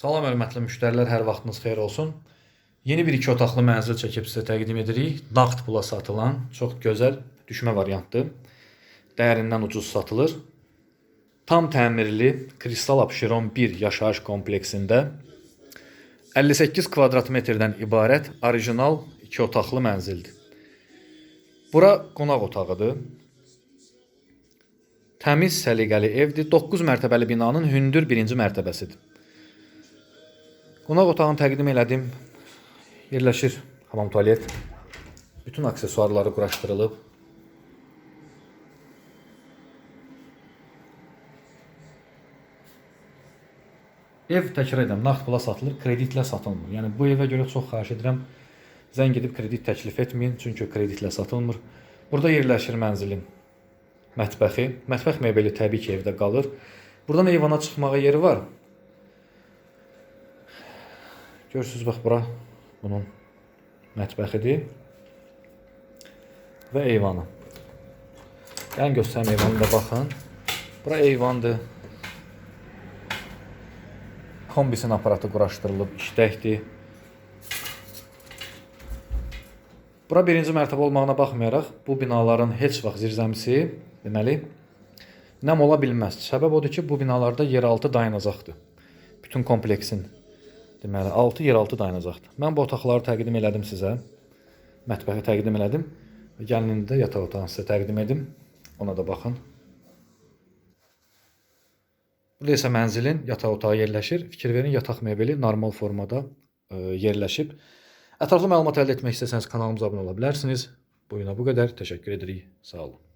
Salam hörmətli müştərilər, hər vaxtınız xeyir olsun. Yeni bir iki otaqlı mənzil çəkib sizə təqdim edirik. Naqd pula satılan çox gözəl düşmə variantdır. Dəyərindən ucuz satılır. Tam təmirli Kristal Abşeron 1 yaşayış kompleksində 58 kvadrat metrdən ibarət orijinal iki otaqlı mənzildir. Bura qonaq otağıdır. Təmiz, səliqəli evdir. 9 mərtəbəli binanın hündür birinci mərtəbəsidir. Qonaq otağını təqdim elədim. Yerləşir hamam tualet. Bütün aksesuarları quraşdırılıb. Ev təkrar edirəm, nağd pula satılır, kreditlə satılmır. Yəni bu evə görə çox xahiş edirəm, zəng edib kredit təklif etməyin, çünki kreditlə satılmır. Burada yerləşir mənzilin mətbəxi. Mətbəx mebeli təbii ki, evdə qalır. Buradan eyvana çıxmağa yeri var. Görürsüz bax bura bunun mətbəxidir və eyvanı. Gəlin göstərim eyvanı da baxın. Bura eyvandır. Kombisin aparatı quraşdırılıb, işləkdir. Bura birinci mərtəbə olmağına baxmayaraq, bu binaların heç vaxt zirzəmisi, deməli, nəm ola bilməz. Səbəb odur ki, bu binalarda yeraltı dayanacaqdır. Bütün kompleksin deməli, altı yeraltı dayanacaqdır. Mən bu otaqları təqdim elədim sizə. Mətbəxi təqdim elədim. Və gəlin indi də yataq otağını sizə təqdim edim. Ona da baxın. Burada isə mənzilin yataq otağı yerləşir. Fikir verin, yataq mebeli normal formada e, yerləşib. Ətraflı məlumat əldə etmək istəsəniz kanalımıza abunə ola bilərsiniz. Bu günə bu qədər. Təşəkkür edirik. Sağ olun.